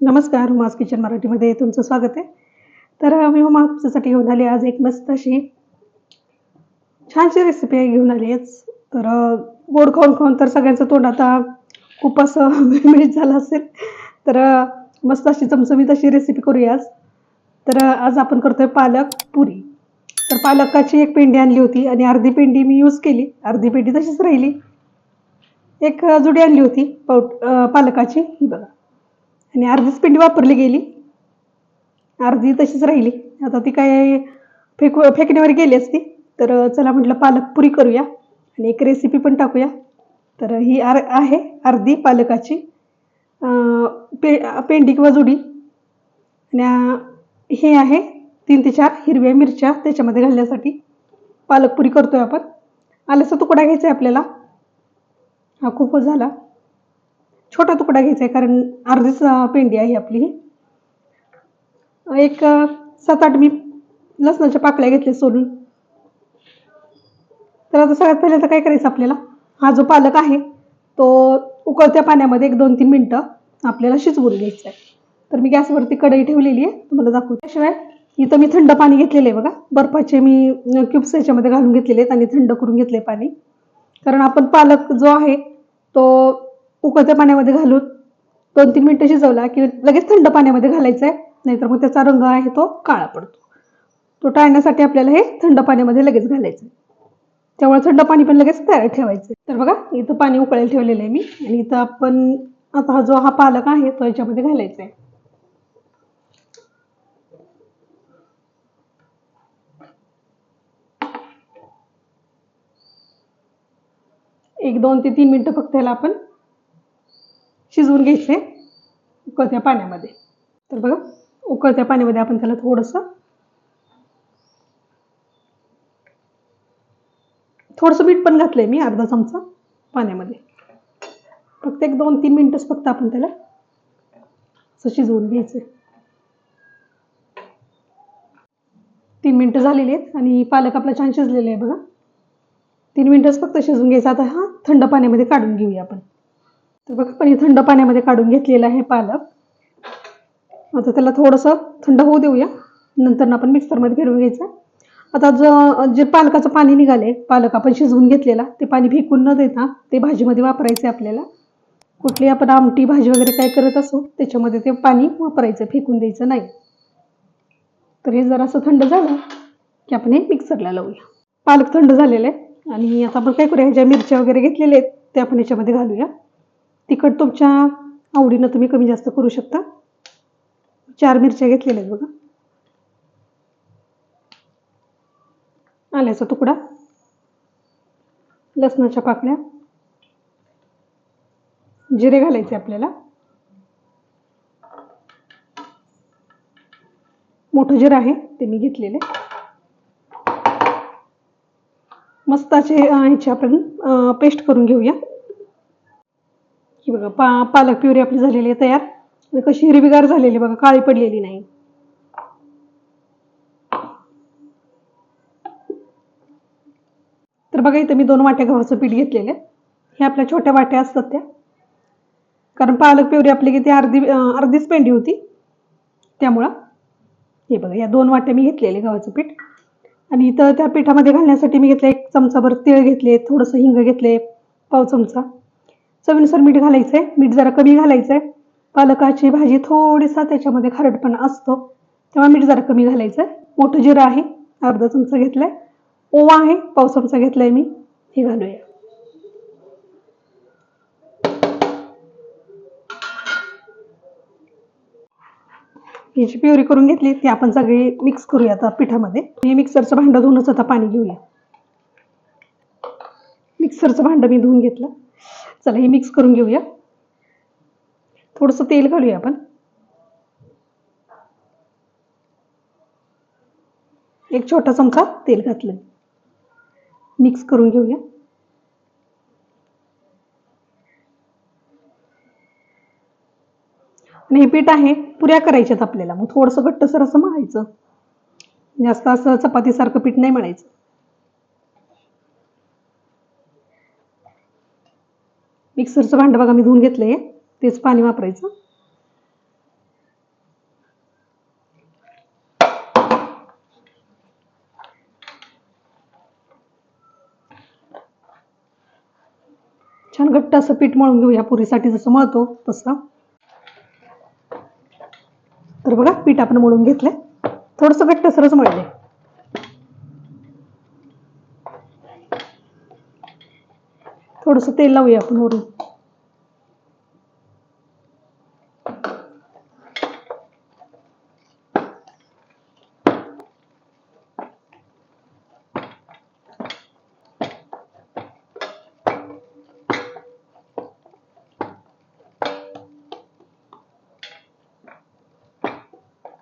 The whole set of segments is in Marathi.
नमस्कार हुमास किचन मराठीमध्ये तुमचं स्वागत आहे. तर मी हुमा तुमच्यासाठी घेऊन आली आज एक मस्त अशी छानशी रेसिपी घेऊन आली आहेच तर गोड खाऊन खाऊन तर सगळ्यांचं तोंड आता खूप असं मिळमिळीत झालं असेल. तर मस्त अशी चमचमीत अशी रेसिपी करूया आज. तर आज आपण करतोय पालक पुरी. तर पालकाची एक पेंडी आणली होती आणि अर्धी पेंडी मी यूज केली. अर्धी पेंडी तशीच राहिली. एक जुडी आणली होती पाऊट पालकाची. ही बघा. आणि अर्धीच पेंडी वापरली गेली. अर्धी तशीच राहिली. आता ती काय फेक फेकण्यावर गेली असती. तर चला म्हटलं पालक पुरी करूया आणि एक रेसिपी पण टाकूया. तर ही आर आहे अर्धी पालकाची पे पेंडी किंवा जुडी. आणि हे आहे तीन ते चार हिरव्या मिरच्या त्याच्यामध्ये घालण्यासाठी. पालक पुरी करतोय आपण. आल्याचा तुकडा घ्यायचा आहे आपल्याला. हा खूपच झाला. छोटा तुकडा घ्यायचा आहे कारण अर्धीच पेंडी आहे आपली. एक सात आठ मी लसणाच्या पाकळ्या घेतल्या सोलून. तर आता सगळ्यात पहिल्यांदा काय करायचं आपल्याला? हा जो पालक आहे तो उकळत्या पाण्यामध्ये एक दोन तीन मिनटं आपल्याला शिजवून घ्यायचं आहे. तर मी गॅसवरती कढई ठेवलेली आहे तुम्हाला दाखवते. त्याशिवाय इथं मी थंड पाणी घेतलेलं आहे बघा. बर्फाचे मी क्यूब्स याच्यामध्ये घालून घेतलेले आहेत आणि थंड करून घेतले पाणी. कारण आपण पालक जो आहे तो उकळत्या पाण्यामध्ये घालून दोन तीन मिनटं शिजवला की लगेच थंड पाण्यामध्ये घालायचा आहे नाहीतर मग त्याचा रंग आहे तो काळा पडतो. तो टाळण्यासाठी आपल्याला हे थंड पाण्यामध्ये लगेच घालायचं आहे त्यामुळे थंड पाणी पण लगेच तयार ठेवायचं तर बघा इथं पाणी उकळायला ठेवलेलं आहे मी. आणि इथं आपण आता हा जो हा पालक आहे तो याच्यामध्ये घालायचा आहे एक दोन ते तीन मिनटं फक्त याला आपण शिजवून घ्यायचे उकळत्या पाण्यामध्ये. तर बघा उकळत्या पाण्यामध्ये आपण त्याला थोडंसं थोडंसं मीठ पण घातलंय मी अर्धा चमचा पाण्यामध्ये. फक्त एक दोन तीन मिनिटच फक्त आपण त्याला असं शिजवून घ्यायचं तीन मिनटं झालेली आहेत आणि पालक आपला छान शिजलेला आहे बघा. तीन मिनटंच फक्त शिजवून घ्यायचं. आता हा थंड पाण्यामध्ये काढून घेऊया आपण. तर बघा पण हे थंड पाण्यामध्ये काढून घेतलेलं आहे पालक. आता त्याला थोडंसं थंड होऊ देऊया. नंतर आपण मिक्सरमध्ये फिरवून घ्यायचं. आता ज जे पालकाचं पाणी निघाले पालक आपण शिजवून घेतलेला ते पाणी फेकून न देता ते भाजीमध्ये वापरायचे आपल्याला. कुठली आपण आमटी भाजी वगैरे काय करत असू त्याच्यामध्ये ते पाणी वापरायचं फेकून द्यायचं नाही. तर हे जरासं थंड झालं की आपण हे मिक्सरला लावूया. पालक थंड झालेलं आहे. आणि आता आपण काय करूया ज्या मिरच्या वगैरे घेतलेल्या आहेत त्या आपण याच्यामध्ये घालूया. तिखट तुमच्या आवडीनं तुम्ही कमी जास्त करू शकता. चार मिरच्या घेतलेल्या आहेत बघा. आल्याचा तुकडा. लसणाच्या पाकळ्या. जिरे घालायचे आपल्याला. मोठं जिरं आहे ते मी घेतलेले. मस्त असे ह्याची आपण पेस्ट करून घेऊया. ही बघा पा पालक प्युरी आपली झालेली आहे तयार. कशी हिरवीगार झालेली बघा काळी पडलेली नाही. तर बघा इथं मी दोन वाट्या गव्हाचं पीठ घेतलेलं आहे. हे आपल्या छोट्या वाट्या असतात त्या. कारण पालक प्युरी आपली किती अर्धी अर्धीच पेंडी होती. त्यामुळं हे बघा या दोन वाट्या मी घेतलेले गव्हाचं पीठ. आणि इथं त्या पिठामध्ये घालण्यासाठी मी घेतलं एक चमचाभर तीळ घेतले थोडंसं हिंग घेतले पाव चमचा. चवीनुसार मीठ घालायचं आहे मीठ जरा कमी घालायचं आहे पालकाची भाजी थोडीसा त्याच्यामध्ये खारटपणा असतो. तेव्हा मीठ जरा कमी घालायचं आहे मोठं जिरं आहे. अर्धा चमचा घेतलाय. ओवा आहे. पाव चमचा आहे मी. हे घालूया. ही जी प्युरी करून घेतली ती आपण सगळी मिक्स करूया आता पिठामध्ये. हे मिक्सरचं भांडं धुवूनच आता पाणी घेऊया. मिक्सरचं भांडं मी धुवून घेतलं. चला हे मिक्स करून घेऊया. थोडंसं तेल घालूया आपण. एक छोटा चमचा तेल घातलं मिक्स करून घेऊया. आणि हे पीठ आहे पुऱ्या करायच्यात आपल्याला. मग थोडंसं घट्टसर असं मळायचं. जास्त असं चपातीसारखं पीठ नाही म्हणायचं मिक्सरचं भांडं बघा मी धुवून घेतलं आहे तेच पाणी वापरायचं. छान घट्ट असं पीठ मळून घेऊ या पुरीसाठी जसं मळतो तसं. तर बघा पीठ आपण मळून घेतलंय. थोडंसं घट्टसरच मळले थोडंसं तेल लावूया आपण वरून.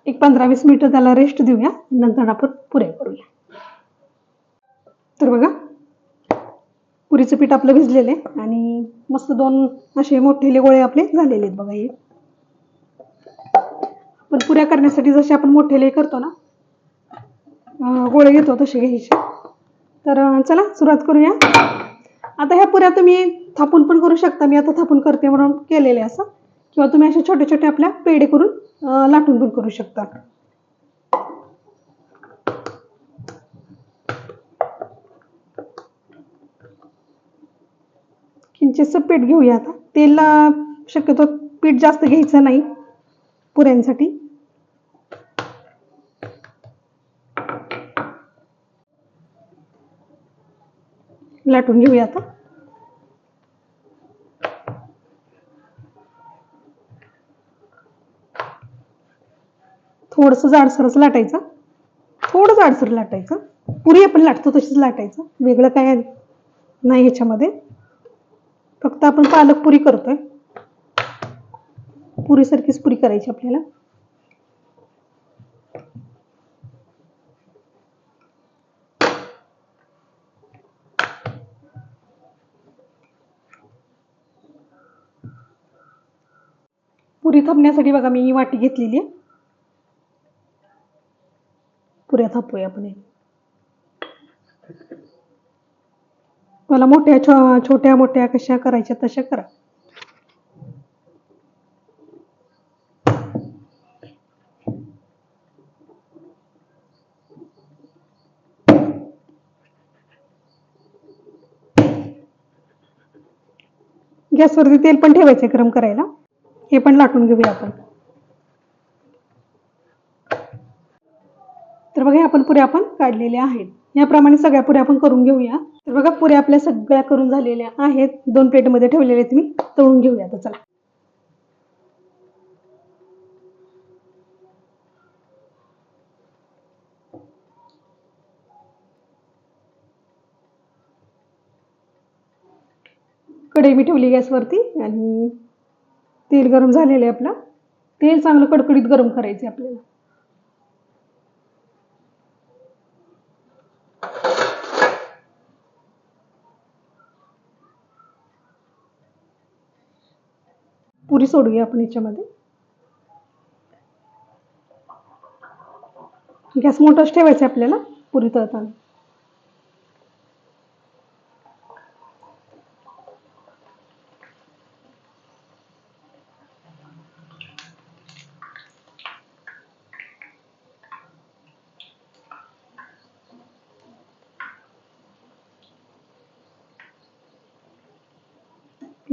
एक पंधरा वीस मिनिटं त्याला रेस्ट देऊया नंतर आपण पुऱ्या करूया तर बघा पुरीचं पीठ आपलं भिजलेलं आहे आणि मस्त दोन असे मोठेले गोळे आपले झालेले आहेत बघा हे. पण पुऱ्या करण्यासाठी जसे आपण मोठेले करतो ना गोळे घेतो तसे घ्यायचे. तर चला सुरुवात करूया. आता ह्या पुऱ्या तुम्ही थापून पण करू शकता. मी आता थापून करते म्हणून केलेले असं. किंवा तुम्ही असे छोटे छोटे आपल्या पेढे करून लाटून पण करू शकता. इंचेसचं पीठ घेऊया आता. तेलला शक्यतो पीठ जास्त घ्यायचं नाही पुऱ्यांसाठी. लाटून घेऊया आता. थोडंसं जाडसरच लाटायचं. थोडं जाडसर लाटायचं. पुरी आपण लाटतो तशीच लाटायचं. वेगळं काय नाही ह्याच्यामध्ये फक्त आपण पालक पुरी करतोय. पुरीसारखीच पुरी करायची आपल्याला. पुरी थापण्यासाठी बघा, मी वाटी घेतलेली आहे. पुऱ्या थापूया आपण मला मोठ्या छो छोट्या मोठ्या कशा करायच्या तशा करा. गॅसवरती तेल पण ठेवायचं गरम करायला. हे पण लाटून घेऊया आपण. तर बघा आपण पुऱ्या आपण काढलेल्या आहेत. याप्रमाणे सगळ्या पुऱ्या आपण करून घेऊया. तर बघा पुऱ्या आपल्या सगळ्या करून झालेल्या आहेत. दोन प्लेटमध्ये ठेवलेल्या आहेत मी. तळून घेऊया आता चला. कढई मी ठेवली गॅसवरती आणि तेल गरम झालेलं आहे आपलं. तेल चांगलं कडकडीत गरम करायचं आहे आपल्याला. पुरी सोडूया आपण याच्यामध्ये. गॅस मोठाच ठेवायचा आपल्याला पुरी तळताना.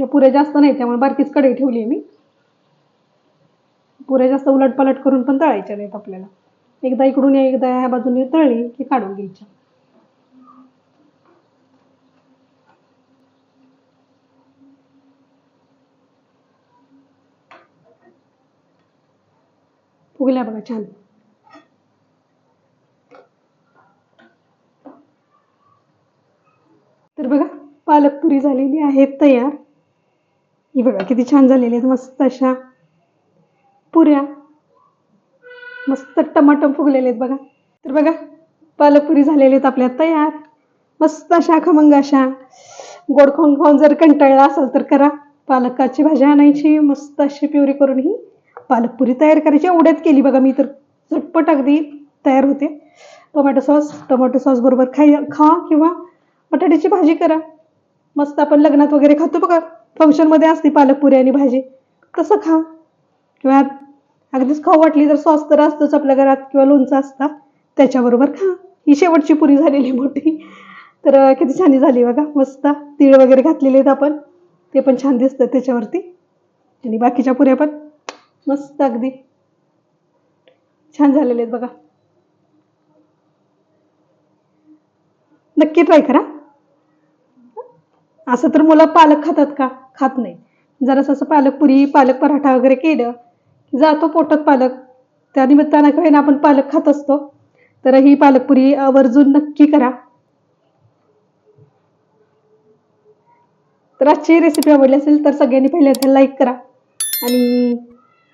पुरे जास्त नाही त्यामुळे बारकीच कढई ठेवली आहे मी. पुऱ्या जास्त उलटपालट करून पण तळायच्या नाहीत आपल्याला. एकदा इकडून या एकदा ह्या बाजूने तळली की काढून घ्यायच्या. फुगल्या बघा छान. तर बघा पालक पुरी झालेली आहे तयार. ही बघा किती छान झालेली आहेत मस्त अशा पुऱ्या. मस्त टमाटम फुगलेले आहेत बघा. तर बघा पालक पुरी झालेले आहेत आपल्या तयार. मस्त अशा खमंग अशा. गोड खाऊन खाऊन जर कंटाळला असेल तर करा. पालकाची भाजी आणायची मस्त अशी प्युरी करून ही पालक पुरी तयार करायची. एवढ्यात केली बघा मी तर. झटपट अगदी तयार होते. टोमॅटो सॉस टोमॅटो सॉस बरोबर खाई खा किंवा बटाट्याची भाजी करा. मस्त आपण लग्नात वगैरे खातो बघा. फंक्शनमध्ये असते पालक पुरी आणि भाजी. तसं खा. किंवा अगदीच खाऊ वाटली तर सॉस तर असतोच आपल्या घरात किंवा लोणचं असतात त्याच्याबरोबर खा. ही शेवटची पुरी झालेली मोठी. तर किती छान झाली बघा. मस्त. तीळ वगैरे घातलेले आहेत आपण. ते पण छान दिसतं त्याच्यावरती. आणि बाकीच्या पुऱ्या पण मस्त अगदी. छान झालेले आहेत बघा. नक्की ट्राय करा. असं तर मुलं पालक खातात का? खात नाही. जरासं असं पालक पुरी पालक पराठा वगैरे केलं जातो पोटात पालक. त्या निमित्तानं काही ना आपण पालक खात असतो. तर ही पालकपुरी आवर्जून नक्की करा. तर आजची रेसिपी आवडली असेल तर सगळ्यांनी पहिल्यांदा लाईक करा. आणि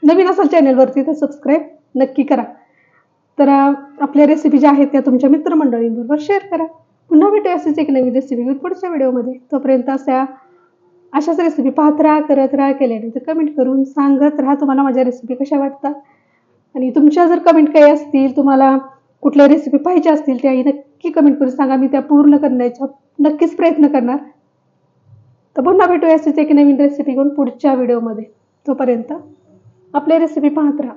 नवीन असाल चॅनलवरती तर सबस्क्राईब नक्की करा. तर आपल्या रेसिपी ज्या आहेत त्या तुमच्या मित्रमंडळींबरोबर शेअर करा. पुन्हा भेटूया अशीच एक नवीन रेसिपी घेऊन पुढच्या व्हिडिओमध्ये तोपर्यंत अशा अशाच रेसिपी पाहत राहा करत राहा केल्यानंतर कमेंट करून सांगत राहा तुम्हाला माझ्या रेसिपी कशा वाटतात. आणि तुमच्या जर कमेंट काही असतील तुम्हाला कुठल्या रेसिपी पाहिजे असतील त्याही नक्की कमेंट करून सांगा. मी त्या पूर्ण करण्याचा नक्कीच प्रयत्न करणार. तर पुन्हा भेटूया अशीच एक नवीन रेसिपी घेऊन पुढच्या व्हिडिओमध्ये तोपर्यंत आपल्या रेसिपी पाहत राहा.